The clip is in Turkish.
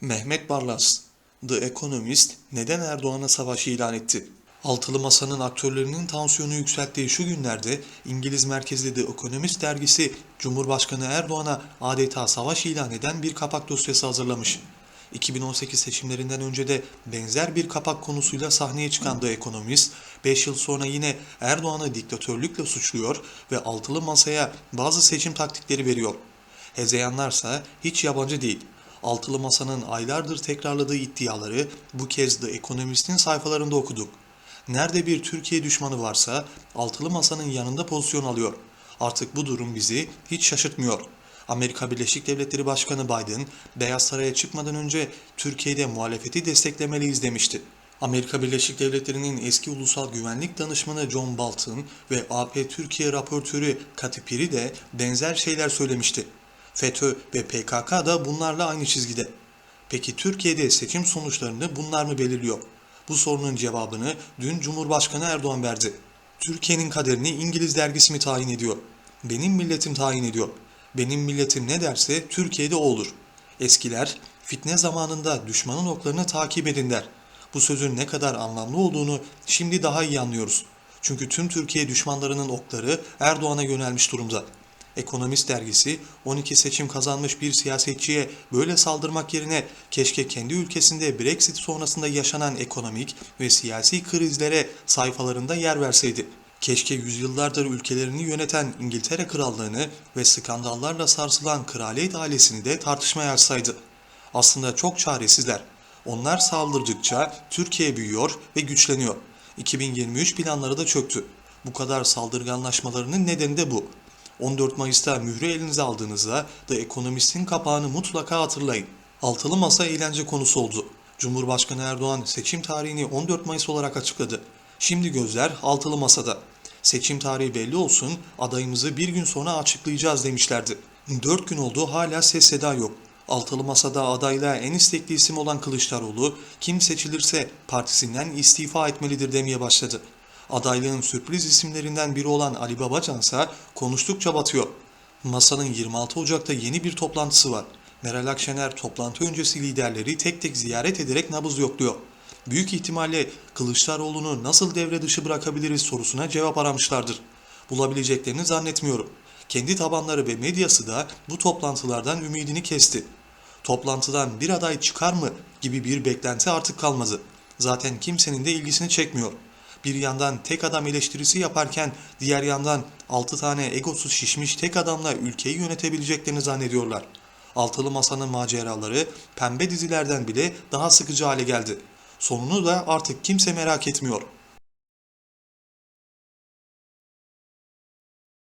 Mehmet Barlas, The Economist neden Erdoğan'a savaş ilan etti? Altılı Masa'nın aktörlerinin tansiyonu yükselttiği şu günlerde İngiliz merkezli The Economist dergisi Cumhurbaşkanı Erdoğan'a adeta savaş ilan eden bir kapak dosyası hazırlamış. 2018 seçimlerinden önce de benzer bir kapak konusuyla sahneye çıkan The Economist, 5 yıl sonra yine Erdoğan'ı diktatörlükle suçluyor ve altılı masaya bazı seçim taktikleri veriyor. Hezeyanlarsa hiç yabancı değil. Altılı Masa'nın aylardır tekrarladığı iddiaları bu kez The Economist'in sayfalarında okuduk. Nerede bir Türkiye düşmanı varsa Altılı Masa'nın yanında pozisyon alıyor. Artık bu durum bizi hiç şaşırtmıyor. Amerika Birleşik Devletleri Başkanı Biden, Beyaz Saray'a çıkmadan önce Türkiye'de muhalefeti desteklemeliyiz demişti. Amerika Birleşik Devletleri'nin eski ulusal güvenlik danışmanı John Bolton ve AP Türkiye raportörü Kati Piri de benzer şeyler söylemişti. FETÖ ve PKK da bunlarla aynı çizgide. Peki Türkiye'de seçim sonuçlarını bunlar mı belirliyor? Bu sorunun cevabını dün Cumhurbaşkanı Erdoğan verdi. Türkiye'nin kaderini İngiliz dergisi mi tayin ediyor? Benim milletim tayin ediyor. Benim milletim ne derse Türkiye'de o olur. Eskiler fitne zamanında düşmanın oklarını takip edin der. Bu sözün ne kadar anlamlı olduğunu şimdi daha iyi anlıyoruz. Çünkü tüm Türkiye düşmanlarının okları Erdoğan'a yönelmiş durumda. Ekonomist dergisi 12 seçim kazanmış bir siyasetçiye böyle saldırmak yerine keşke kendi ülkesinde Brexit sonrasında yaşanan ekonomik ve siyasi krizlere sayfalarında yer verseydi. Keşke yüzyıllardır ülkelerini yöneten İngiltere Krallığını ve skandallarla sarsılan kraliyet ailesini de tartışmaya açsaydı. Aslında çok çaresizler. Onlar saldırdıkça Türkiye büyüyor ve güçleniyor. 2023 planları da çöktü. Bu kadar saldırganlaşmalarının nedeni de bu. 14 Mayıs'ta mührü elinize aldığınızda The Economist'in kapağını mutlaka hatırlayın. Altılı masa eğlence konusu oldu. Cumhurbaşkanı Erdoğan seçim tarihini 14 Mayıs olarak açıkladı. Şimdi gözler altılı masada. Seçim tarihi belli olsun, adayımızı bir gün sonra açıklayacağız demişlerdi. 4 gün oldu hala ses seda yok. Altılı masada adaylığa en istekli isim olan Kılıçdaroğlu, kim seçilirse partisinden istifa etmelidir demeye başladı. Adaylığın sürpriz isimlerinden biri olan Ali Babacan ise konuştukça batıyor. Masanın 26 Ocak'ta yeni bir toplantısı var. Meral Akşener toplantı öncesi liderleri tek tek ziyaret ederek nabız yokluyor. Büyük ihtimalle Kılıçdaroğlu'nu nasıl devre dışı bırakabiliriz sorusuna cevap aramışlardır. Bulabileceklerini zannetmiyorum. Kendi tabanları ve medyası da bu toplantılardan ümidini kesti. Toplantıdan bir aday çıkar mı gibi bir beklenti artık kalmadı. Zaten kimsenin de ilgisini çekmiyor. Bir yandan tek adam eleştirisi yaparken diğer yandan 6 tane egosu şişmiş tek adamla ülkeyi yönetebileceklerini zannediyorlar. Altılı Masa'nın maceraları pembe dizilerden bile daha sıkıcı hale geldi. Sonunu da artık kimse merak etmiyor.